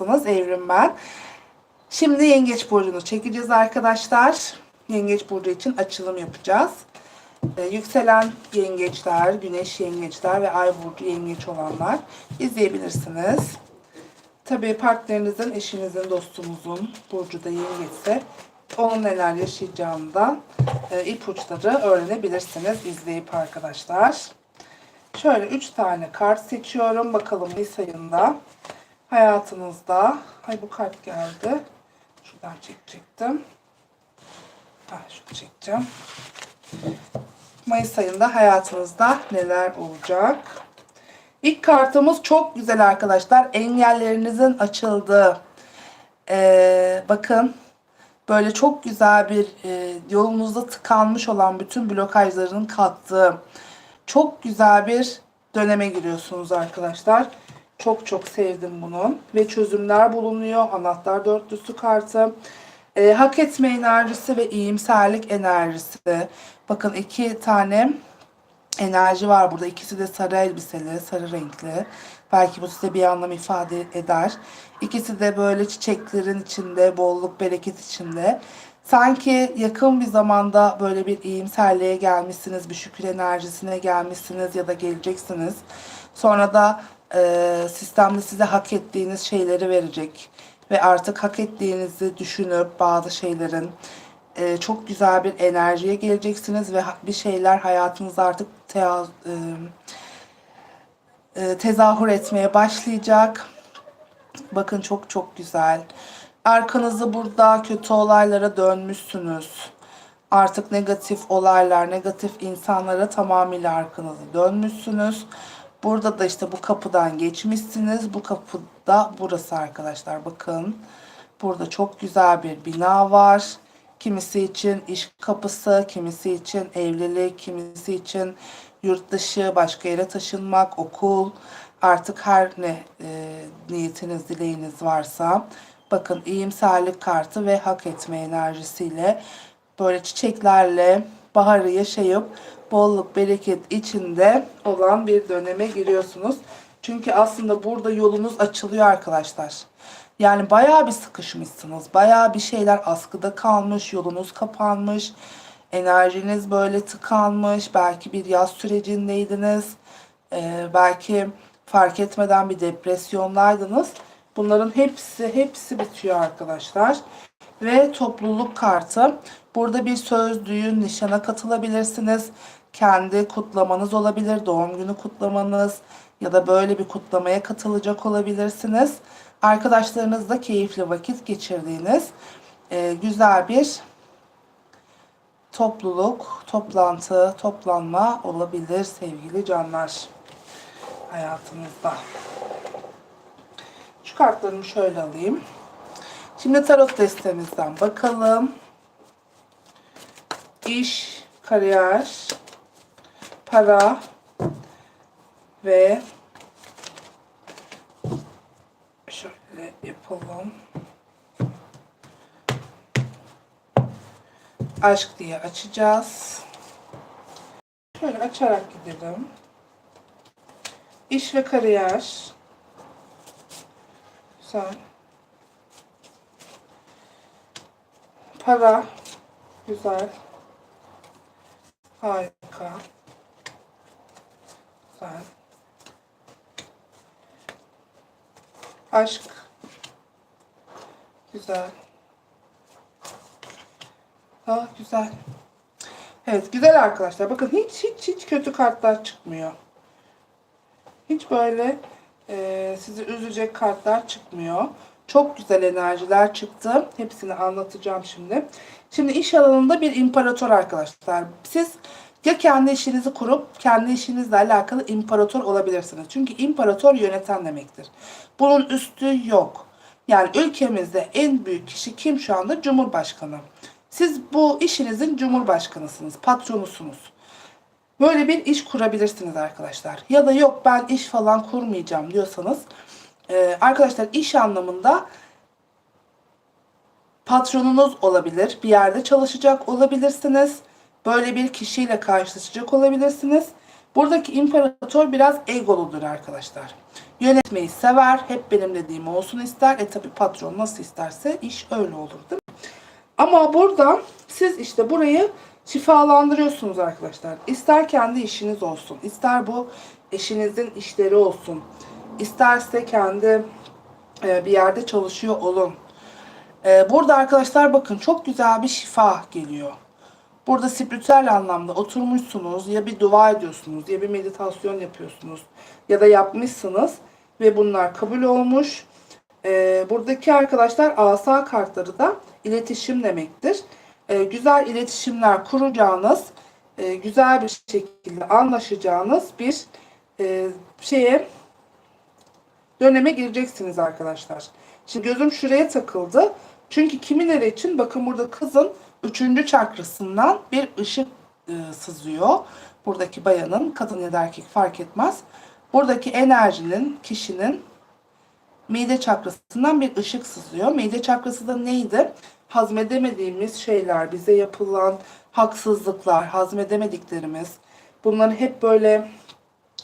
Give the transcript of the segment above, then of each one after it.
Nasılsınız? Evrim ben. Şimdi Yengeç Burcu'nu çekeceğiz arkadaşlar. Yengeç Burcu için açılım yapacağız. Ee, yükselen yengeçler, güneş yengeçler ve ay burcu yengeç olanlar izleyebilirsiniz. Tabii partnerinizin, eşinizin, dostunuzun burcu da yengeçse onun neler yaşayacağından e, ipuçları öğrenebilirsiniz izleyip arkadaşlar. Şöyle 3 tane kart seçiyorum. Bakalım Mayıs ayında hayatınızda. Ay bu kart geldi. Şuradan çekecektim. Ah, şunu çekeceğim. Mayıs ayında hayatınızda neler olacak? İlk kartımız çok güzel arkadaşlar. Engellerinizin açıldığı. Ee, bakın böyle çok güzel bir e, yolunuzda tıkanmış olan bütün blokajların kalktığı çok güzel bir döneme giriyorsunuz arkadaşlar. Çok çok sevdim bunu. Ve çözümler bulunuyor. Anahtar dörtlüsü kartı. Ee, hak etme enerjisi ve iyimserlik enerjisi. Bakın iki tane enerji var burada. İkisi de sarı elbiseli, sarı renkli. Belki bu size bir anlam ifade eder. İkisi de böyle çiçeklerin içinde, bolluk, bereket içinde. Sanki yakın bir zamanda böyle bir iyimserliğe gelmişsiniz, bir şükür enerjisine gelmişsiniz ya da geleceksiniz. Sonra da e, sistemde size hak ettiğiniz şeyleri verecek. Ve artık hak ettiğinizi düşünüp bazı şeylerin e, çok güzel bir enerjiye geleceksiniz ve bir şeyler hayatınızda artık tea- e, e, tezahür etmeye başlayacak. Bakın çok çok güzel. Arkanızı burada kötü olaylara dönmüşsünüz. Artık negatif olaylar, negatif insanlara tamamıyla arkanızı dönmüşsünüz. Burada da işte bu kapıdan geçmişsiniz. Bu kapıda burası arkadaşlar bakın. Burada çok güzel bir bina var. Kimisi için iş kapısı, kimisi için evlilik, kimisi için yurt dışı, başka yere taşınmak, okul. Artık her ne e, niyetiniz, dileğiniz varsa. Bakın iyimserlik kartı ve hak etme enerjisiyle böyle çiçeklerle baharı yaşayıp bolluk bereket içinde olan bir döneme giriyorsunuz. Çünkü aslında burada yolunuz açılıyor arkadaşlar. Yani bayağı bir sıkışmışsınız. Bayağı bir şeyler askıda kalmış, yolunuz kapanmış. Enerjiniz böyle tıkanmış. Belki bir yaz sürecindeydiniz. Ee, belki fark etmeden bir depresyondaydınız. Bunların hepsi hepsi bitiyor arkadaşlar. Ve topluluk kartı. Burada bir söz, düğün, nişana katılabilirsiniz. Kendi kutlamanız olabilir, doğum günü kutlamanız ya da böyle bir kutlamaya katılacak olabilirsiniz. Arkadaşlarınızla keyifli vakit geçirdiğiniz e, güzel bir topluluk, toplantı, toplanma olabilir sevgili canlar hayatınızda. Şu kartlarımı şöyle alayım. Şimdi tarot destemizden bakalım. İş, kariyer, para ve şöyle yapalım. Aşk diye açacağız. Şöyle açarak gidelim. İş ve kariyer. Güzel. Para. Güzel. Harika. Güzel. Aşk. Güzel. Ha güzel. Evet güzel arkadaşlar. Bakın hiç hiç hiç kötü kartlar çıkmıyor. Hiç böyle e, sizi üzecek kartlar çıkmıyor. Çok güzel enerjiler çıktı. Hepsini anlatacağım şimdi. Şimdi iş alanında bir imparator arkadaşlar. Siz ya kendi işinizi kurup kendi işinizle alakalı imparator olabilirsiniz. Çünkü imparator yöneten demektir. Bunun üstü yok. Yani ülkemizde en büyük kişi kim şu anda? Cumhurbaşkanı. Siz bu işinizin cumhurbaşkanısınız, patronusunuz. Böyle bir iş kurabilirsiniz arkadaşlar. Ya da yok ben iş falan kurmayacağım diyorsanız e, arkadaşlar iş anlamında patronunuz olabilir. Bir yerde çalışacak olabilirsiniz. Böyle bir kişiyle karşılaşacak olabilirsiniz. Buradaki imparator biraz egoludur arkadaşlar. Yönetmeyi sever. Hep benim dediğim olsun ister. E tabi patron nasıl isterse iş öyle olur değil mi? Ama burada siz işte burayı şifalandırıyorsunuz arkadaşlar. İster kendi işiniz olsun. ister bu eşinizin işleri olsun. isterse kendi e, bir yerde çalışıyor olun. E, burada arkadaşlar bakın çok güzel bir şifa geliyor. Burada spiritüel anlamda oturmuşsunuz ya bir dua ediyorsunuz ya bir meditasyon yapıyorsunuz ya da yapmışsınız ve bunlar kabul olmuş. Ee, buradaki arkadaşlar asa kartları da iletişim demektir. Ee, güzel iletişimler kuracağınız, e, güzel bir şekilde anlaşacağınız bir e, şeye döneme gireceksiniz arkadaşlar. Şimdi gözüm şuraya takıldı. Çünkü kimileri için bakın burada kızın üçüncü çakrasından bir ışık e, sızıyor. Buradaki bayanın kadın ya da erkek fark etmez. Buradaki enerjinin kişinin mide çakrasından bir ışık sızıyor. Mide çakrası da neydi? Hazmedemediğimiz şeyler, bize yapılan haksızlıklar, hazmedemediklerimiz. Bunları hep böyle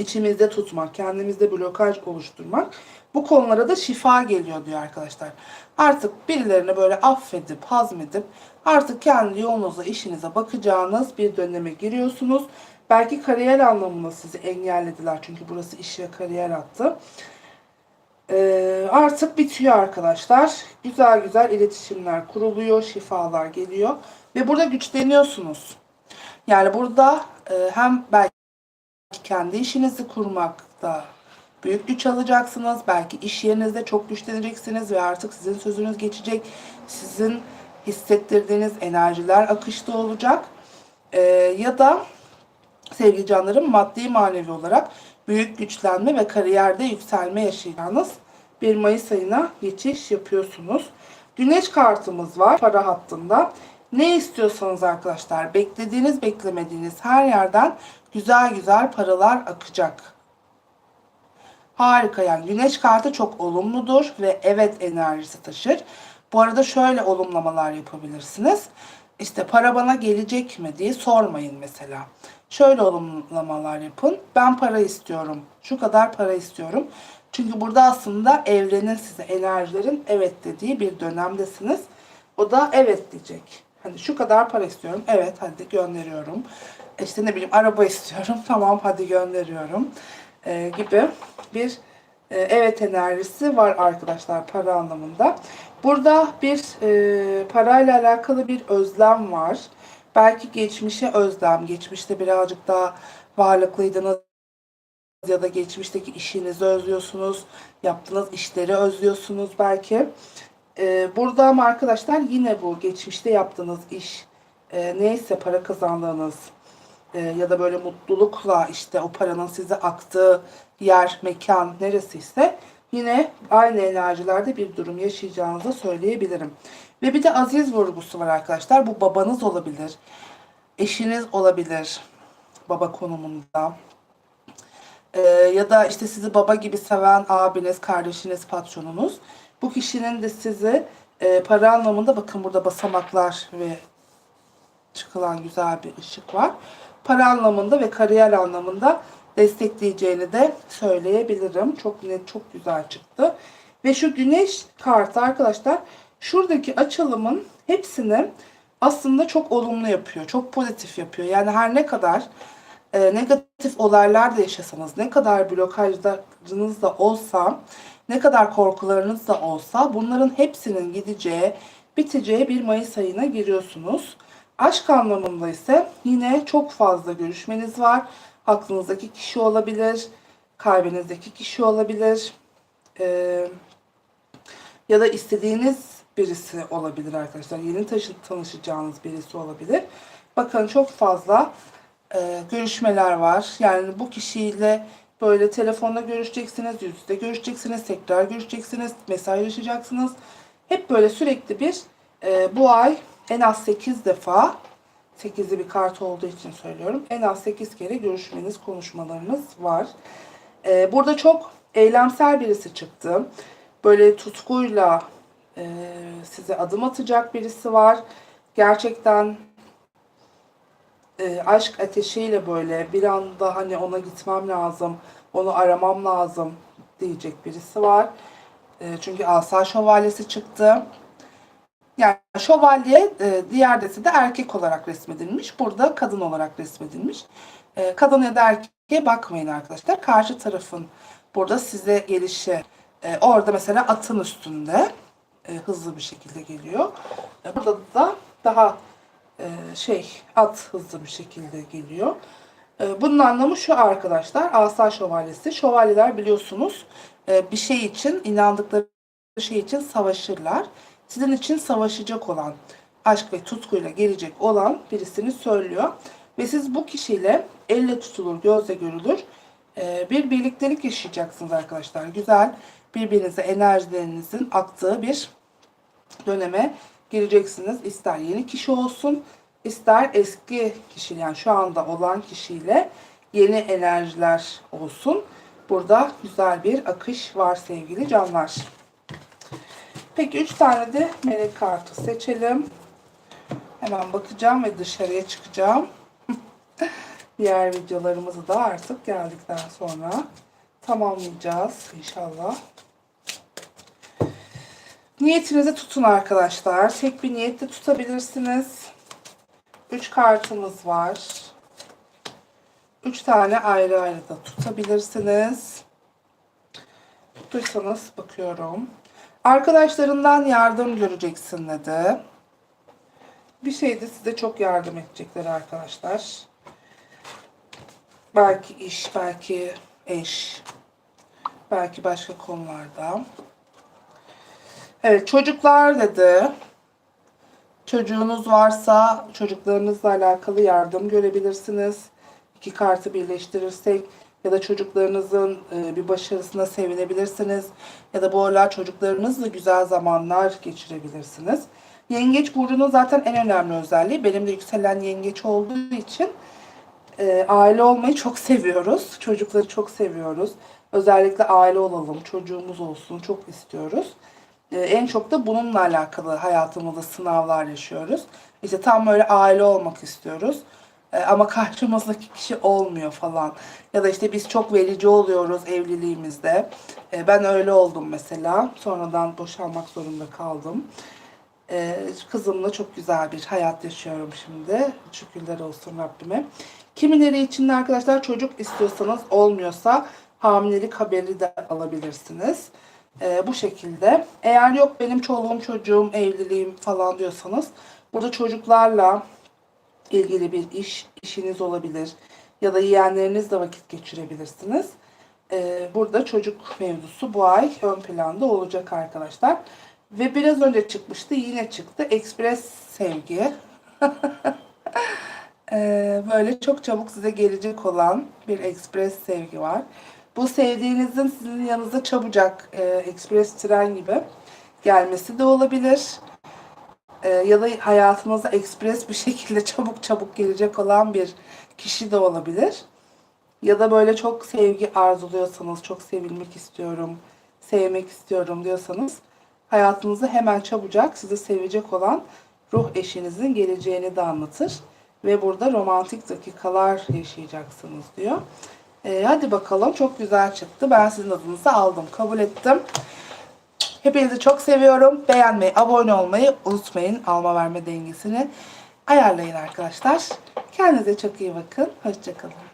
içimizde tutmak, kendimizde blokaj oluşturmak. Bu konulara da şifa geliyor diyor arkadaşlar. Artık birilerini böyle affedip, hazmedip artık kendi yolunuza, işinize bakacağınız bir döneme giriyorsunuz. Belki kariyer anlamında sizi engellediler çünkü burası iş ve kariyer hattı. Ee, artık bitiyor arkadaşlar. Güzel güzel iletişimler kuruluyor, şifalar geliyor ve burada güçleniyorsunuz. Yani burada e, hem belki kendi işinizi kurmakta büyük güç alacaksınız. Belki iş yerinizde çok güçleneceksiniz ve artık sizin sözünüz geçecek. Sizin hissettirdiğiniz enerjiler akışta olacak. Ee, ya da sevgili canlarım maddi manevi olarak büyük güçlenme ve kariyerde yükselme yaşayacağınız bir Mayıs ayına geçiş yapıyorsunuz. Güneş kartımız var para hattında. Ne istiyorsanız arkadaşlar beklediğiniz beklemediğiniz her yerden güzel güzel paralar akacak. Harika yani güneş kartı çok olumludur ve evet enerjisi taşır. Bu arada şöyle olumlamalar yapabilirsiniz. İşte para bana gelecek mi diye sormayın mesela. Şöyle olumlamalar yapın. Ben para istiyorum. Şu kadar para istiyorum. Çünkü burada aslında evrenin size enerjilerin evet dediği bir dönemdesiniz. O da evet diyecek. Hani şu kadar para istiyorum. Evet hadi gönderiyorum. İşte ne bileyim araba istiyorum. Tamam hadi gönderiyorum. Ee, gibi bir e, evet enerjisi var arkadaşlar para anlamında. Burada bir e, parayla alakalı bir özlem var. Belki geçmişe özlem, geçmişte birazcık daha varlıklıydınız ya da geçmişteki işinizi özlüyorsunuz, yaptığınız işleri özlüyorsunuz belki. Ee, burada ama arkadaşlar yine bu geçmişte yaptığınız iş e, neyse para kazandığınız e, ya da böyle mutlulukla işte o paranın size aktığı yer, mekan neresiyse yine aynı enerjilerde bir durum yaşayacağınızı söyleyebilirim. Ve bir de aziz vurgusu var arkadaşlar. Bu babanız olabilir, eşiniz olabilir baba konumunda. Ee, ya da işte sizi baba gibi seven abiniz, kardeşiniz, patronunuz. Bu kişinin de sizi e, para anlamında bakın burada basamaklar ve çıkılan güzel bir ışık var. Para anlamında ve kariyer anlamında destekleyeceğini de söyleyebilirim. Çok net, çok güzel çıktı. Ve şu güneş kartı arkadaşlar şuradaki açılımın hepsini aslında çok olumlu yapıyor. Çok pozitif yapıyor. Yani her ne kadar e, negatif olaylar da yaşasanız, ne kadar blokajlarınız da olsa, ne kadar korkularınız da olsa bunların hepsinin gideceği, biteceği bir Mayıs ayına giriyorsunuz. Aşk anlamında ise yine çok fazla görüşmeniz var. Aklınızdaki kişi olabilir, kalbinizdeki kişi olabilir. Ee, ya da istediğiniz birisi olabilir arkadaşlar. Yeni taşı, tanışacağınız birisi olabilir. Bakın çok fazla e, görüşmeler var. Yani bu kişiyle böyle telefonda görüşeceksiniz, yüz yüze görüşeceksiniz, tekrar görüşeceksiniz, mesajlaşacaksınız. Hep böyle sürekli bir e, bu ay en az 8 defa 8'li bir kart olduğu için söylüyorum. En az 8 kere görüşmeniz, konuşmalarınız var. E, burada çok eylemsel birisi çıktı. Böyle tutkuyla e, size adım atacak birisi var. Gerçekten e, aşk ateşiyle böyle bir anda hani ona gitmem lazım, onu aramam lazım diyecek birisi var. E, çünkü asa şövalyesi çıktı. Yani şövalye e, diğer de erkek olarak resmedilmiş. Burada kadın olarak resmedilmiş. E, kadın ya da erkeğe bakmayın arkadaşlar. Karşı tarafın burada size gelişi. e, orada mesela atın üstünde e, hızlı bir şekilde geliyor. E, burada da daha e, şey at hızlı bir şekilde geliyor. E, bunun anlamı şu arkadaşlar. Asa şövalyesi. Şövalyeler biliyorsunuz e, bir şey için inandıkları şey için savaşırlar. Sizin için savaşacak olan, aşk ve tutkuyla gelecek olan birisini söylüyor. Ve siz bu kişiyle elle tutulur, gözle görülür e, bir birliktelik yaşayacaksınız arkadaşlar. Güzel, birbirinize enerjilerinizin aktığı bir döneme gireceksiniz. İster yeni kişi olsun, ister eski kişi yani şu anda olan kişiyle yeni enerjiler olsun. Burada güzel bir akış var sevgili canlar. Peki 3 tane de melek kartı seçelim. Hemen bakacağım ve dışarıya çıkacağım. Diğer videolarımızı da artık geldikten sonra tamamlayacağız inşallah. Niyetinizi tutun arkadaşlar. Tek bir niyette tutabilirsiniz. 3 kartımız var. 3 tane ayrı ayrı da tutabilirsiniz. Tuttuysanız bakıyorum. Arkadaşlarından yardım göreceksin dedi. Bir şeyde size çok yardım edecekler arkadaşlar. Belki iş, belki eş, belki başka konularda. Evet çocuklar dedi. Çocuğunuz varsa çocuklarınızla alakalı yardım görebilirsiniz. İki kartı birleştirirsek ya da çocuklarınızın e, bir başarısına sevinebilirsiniz. Ya da bu aralar çocuklarınızla güzel zamanlar geçirebilirsiniz. Yengeç burcunun zaten en önemli özelliği benim de yükselen yengeç olduğu için e, aile olmayı çok seviyoruz. Çocukları çok seviyoruz. Özellikle aile olalım, çocuğumuz olsun çok istiyoruz. E, en çok da bununla alakalı hayatımızda sınavlar yaşıyoruz. İşte tam böyle aile olmak istiyoruz. E, ama karşımızdaki kişi olmuyor falan. Ya da işte biz çok verici oluyoruz evliliğimizde. E, ben öyle oldum mesela. Sonradan boşanmak zorunda kaldım. E, kızımla çok güzel bir hayat yaşıyorum şimdi. Şükürler olsun Rabbime. Kimileri için de arkadaşlar çocuk istiyorsanız olmuyorsa hamilelik haberi de alabilirsiniz. Bu şekilde. Eğer yok benim çoluğum çocuğum evliliğim falan diyorsanız burada çocuklarla ilgili bir iş işiniz olabilir ya da yeğenlerinizle vakit geçirebilirsiniz. Ee, burada çocuk mevzusu bu ay ön planda olacak arkadaşlar. Ve biraz önce çıkmıştı yine çıktı. Express sevgi. Ee, böyle çok çabuk size gelecek olan bir ekspres sevgi var. Bu sevdiğinizin sizin yanınıza çabucak e, ekspres tren gibi gelmesi de olabilir. E, ya da hayatınıza ekspres bir şekilde çabuk çabuk gelecek olan bir kişi de olabilir. Ya da böyle çok sevgi arzuluyorsanız, çok sevilmek istiyorum, sevmek istiyorum diyorsanız hayatınıza hemen çabucak sizi sevecek olan ruh eşinizin geleceğini de anlatır ve burada romantik dakikalar yaşayacaksınız diyor. Ee, hadi bakalım çok güzel çıktı. Ben sizin adınızı aldım. Kabul ettim. Hepinizi çok seviyorum. Beğenmeyi, abone olmayı unutmayın. Alma verme dengesini ayarlayın arkadaşlar. Kendinize çok iyi bakın. Hoşçakalın.